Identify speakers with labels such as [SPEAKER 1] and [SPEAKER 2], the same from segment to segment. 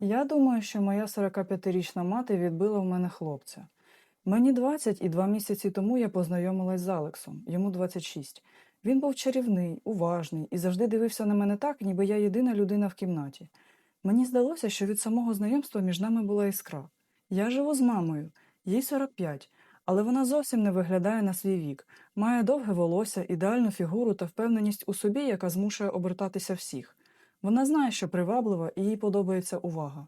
[SPEAKER 1] Я думаю, що моя 45-річна мати відбила в мене хлопця. Мені 20 і два місяці тому я познайомилась з Алексом, йому 26. Він був чарівний, уважний і завжди дивився на мене так, ніби я єдина людина в кімнаті. Мені здалося, що від самого знайомства між нами була іскра. Я живу з мамою, їй 45, але вона зовсім не виглядає на свій вік, має довге волосся, ідеальну фігуру та впевненість у собі, яка змушує обертатися всіх. Вона знає, що приваблива і їй подобається увага.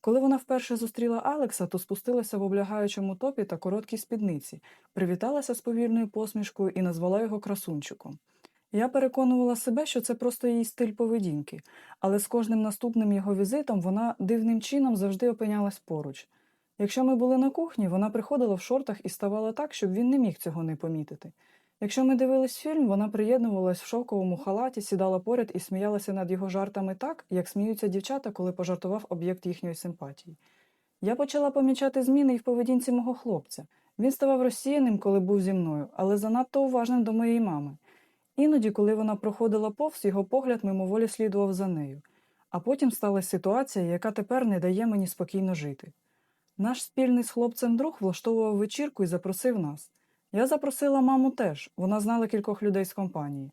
[SPEAKER 1] Коли вона вперше зустріла Алекса, то спустилася в облягаючому топі та короткій спідниці, привіталася з повільною посмішкою і назвала його красунчиком. Я переконувала себе, що це просто її стиль поведінки, але з кожним наступним його візитом вона дивним чином завжди опинялась поруч. Якщо ми були на кухні, вона приходила в шортах і ставала так, щоб він не міг цього не помітити. Якщо ми дивились фільм, вона приєднувалась в шовковому халаті, сідала поряд і сміялася над його жартами так, як сміються дівчата, коли пожартував об'єкт їхньої симпатії. Я почала помічати зміни і в поведінці мого хлопця. Він ставав розсіяним, коли був зі мною, але занадто уважним до моєї мами. Іноді, коли вона проходила повз, його погляд мимоволі слідував за нею. А потім сталася ситуація, яка тепер не дає мені спокійно жити. Наш спільний з хлопцем друг влаштовував вечірку і запросив нас. Я запросила маму теж, вона знала кількох людей з компанії.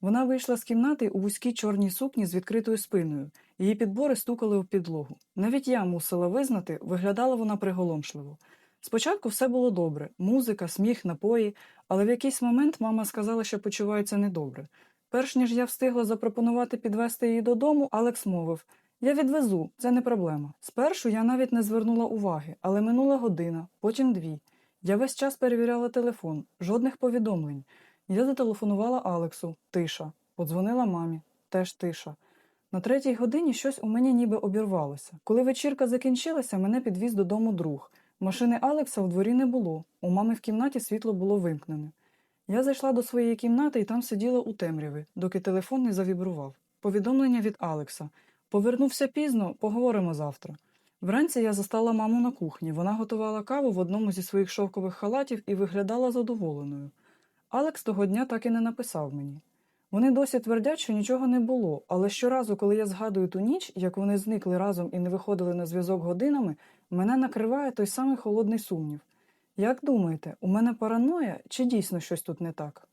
[SPEAKER 1] Вона вийшла з кімнати у вузькій чорній сукні з відкритою спиною, її підбори стукали у підлогу. Навіть я мусила визнати, виглядала вона приголомшливо. Спочатку все було добре музика, сміх, напої, але в якийсь момент мама сказала, що почувається недобре. Перш ніж я встигла запропонувати підвести її додому, Алекс мовив Я відвезу, це не проблема. Спершу я навіть не звернула уваги, але минула година, потім дві. Я весь час перевіряла телефон, жодних повідомлень. Я зателефонувала Алексу, тиша, подзвонила мамі, теж тиша. На третій годині щось у мені ніби обірвалося. Коли вечірка закінчилася, мене підвіз додому друг. Машини Алекса в дворі не було, у мами в кімнаті світло було вимкнене. Я зайшла до своєї кімнати і там сиділа у темряві, доки телефон не завібрував. Повідомлення від Алекса. Повернувся пізно, поговоримо завтра. Вранці я застала маму на кухні. Вона готувала каву в одному зі своїх шовкових халатів і виглядала задоволеною. Алекс того дня так і не написав мені. Вони досі твердять, що нічого не було, але щоразу, коли я згадую ту ніч, як вони зникли разом і не виходили на зв'язок годинами, мене накриває той самий холодний сумнів. Як думаєте, у мене параноя чи дійсно щось тут не так?